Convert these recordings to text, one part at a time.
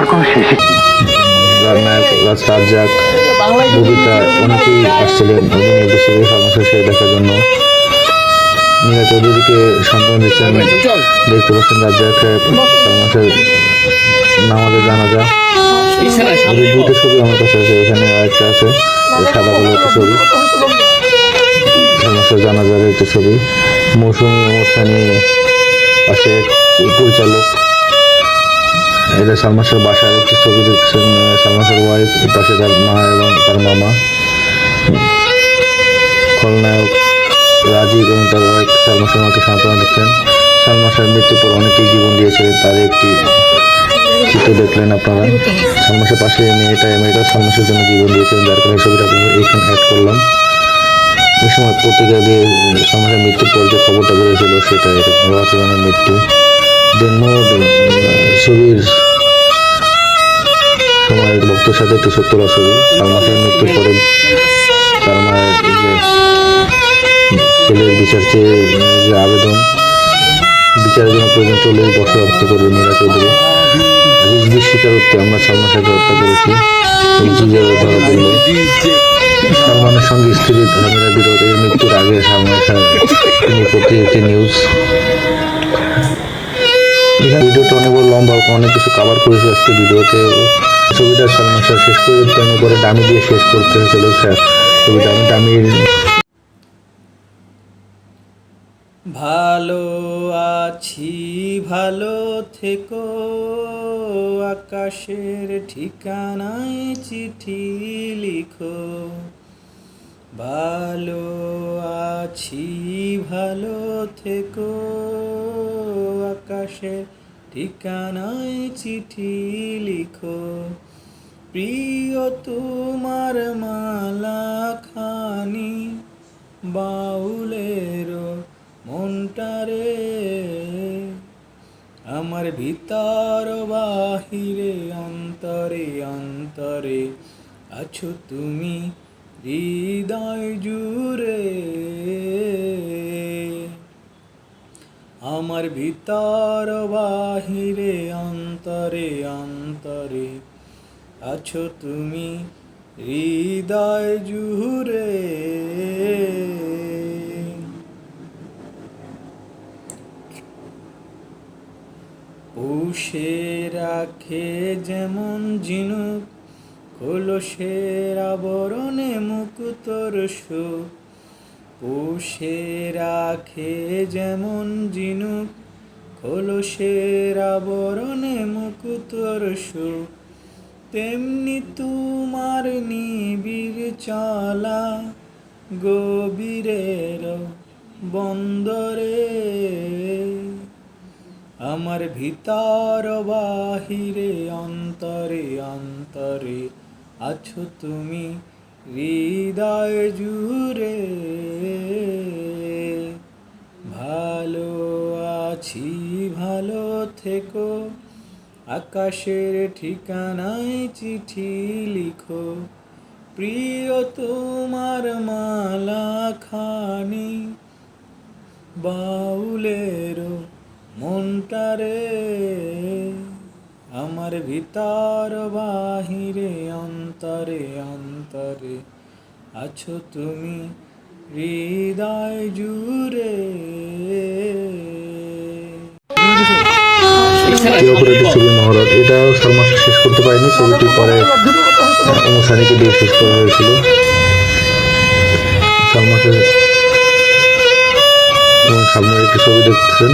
আমার কোনো শেষে নায়ক রাজ রাজ্জাক ববিতা অনেকেই আসছিলেন অভিনয় বেসরকারি সমস্যা সে দেখার জন্য। নীলা চৌধুরীকে সম্মান দিচ্ছেন দেখতে পাচ্ছেন রাজ্জাক সমস্যার নামাজে জানাজা। দুটো ছবি আমার কাছে আছে, এখানে আরেকটা আছে সাদা কালো একটা ছবি। সমস্যা জানাজার একটা ছবি। মৌসুমি অনুষ্ঠানী পাশে পরিচালক। এটা সালমান শাহর একটি ছবি দেখছেন সালমান শাহর ওয়াইফ পাশে তার মা এবং তার মামা। খলনায়ক রাজীব এবং তার ওয়াইফ সালমান শাহকে সান্ত্বনা দিচ্ছেন। সালমান শাহর মৃত্যুর পর অনেকেই জীবন দিয়েছিলেন তার একটি চিত্র দেখলেন আপনারা। সালমান শাহর পাশে মেয়েটা সালমান শাহের জন্য জীবন দিয়েছিলেন যার কারণে ছবিটা এইখানে অ্যাড করলাম। ওই সময় পত্রিকায় দিয়ে সালমান শাহের মৃত্যুর পর যে খবরটা বেরিয়েছিল সেটা রাজনের মৃত্যু। মোট ছবির ভক্তের সাথে একটু সত্তর ছবি সালমান শাহের মৃত্যুর পরে মায়ের যে ছেলের বিচার চেয়ে যে আবেদন বিচারের জন্য প্রয়োজন চল্লিশ বছর হত্যা করবে মীরা চৌধুরী। রিজবির স্বীকারোক্তি আমরা সালমান শাহকে হত্যা করেছি। সালমানের সঙ্গে স্ত্রীর ঝামেলা বিরোধ এর মৃত্যুর আগে সালমান শাহ তিনি প্রতি একটি নিউজ এখানে ভিডিওটা অনেক বড় লম্বা অনেক কিছু কভার করেছে আজকে ভিডিওতে। ছবিটা সালমান শাহ শেষ করে আমি পরে ডামি দিয়ে শেষ করতে হয়েছিল, স্যার। ছবিটা আমি ভালো আছি, ভালো থেকো। আকাশের ঠিকানায় চিঠি লিখো। ভালো আছি, ভালো থেকো। আকাশের ঠিকানায় চিঠি লিখো। প্রিয় তোমার মালা খানি বাউলের মনটারে আমার ভিতর বাহিরে, অন্তরে অন্তরে আছো তুমি হৃদয় জুড়ে। আমার ভিতর বাহিরে, অন্তরে অন্তরে আছো তুমি হৃদয় জুহুরে পুষে রাখে যেমন ঝিনুক খোলসের আবরণে মুকুতর সুখ। পুষে রাখে যেমন ঝিনুক খোলসের আবরণে মুকুতর সুখ তেমনি তোমার নিবিড় চলা গভীরের বন্দরে। আমার ভিতর বাহিরে, অন্তরে অন্তরে আছো তুমি, হৃদয় জুড়ে আকাশের ঠিকানায় চিঠি লিখো। প্রিয় তোমার মালা খানি বাউলের মনটারে আমার ভিতর বাহিরে, অন্তরে অন্তরে আছো তুমি হৃদয় জুড়ে। চিরপরিচিত ছবির মহরত এটাও সালমান শেষ করতে পারেনি ছবিটি পরে অনুষ্ঠানিকে দিয়ে শেষ করা হয়েছিল। এবং সামনের একটি ছবি দেখতেছেন।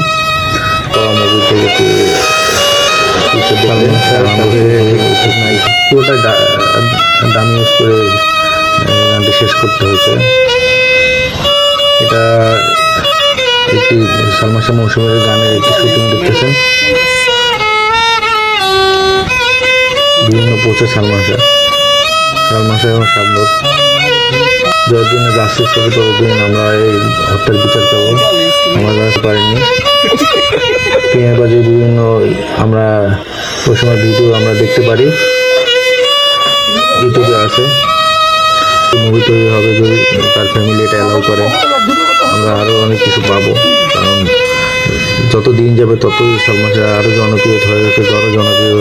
পুরোটাই দামি ইউজ করে গানটি শেষ করতে হয়েছে। এটা একটি সালমান শাহ মৌসুমের গানের একটি শুটিং দেখতেছেন। পোস্টে সালমান শাহ। সালমান শাহ এবং শাবনুর যতদিনে যাচ্ছে ছবি ততদিন আমরা এই হত্যার বিচার পাবো আমরা জানতে পারিনি। পিঁয়াজ বাজে বিভিন্ন আমরা ওই সময় ভিডিও আমরা দেখতে পারি, ইউটিউবে আছে। মুভি তৈরি হবে যদি তার ফ্যামিলি এটা অ্যালাউ করে। আমরা আরও অনেক কিছু পাবো। কারণ যত দিন যাবে, ততই সালমান শাহ আরও জনপ্রিয় হয়ে গেছে আরও জনপ্রিয়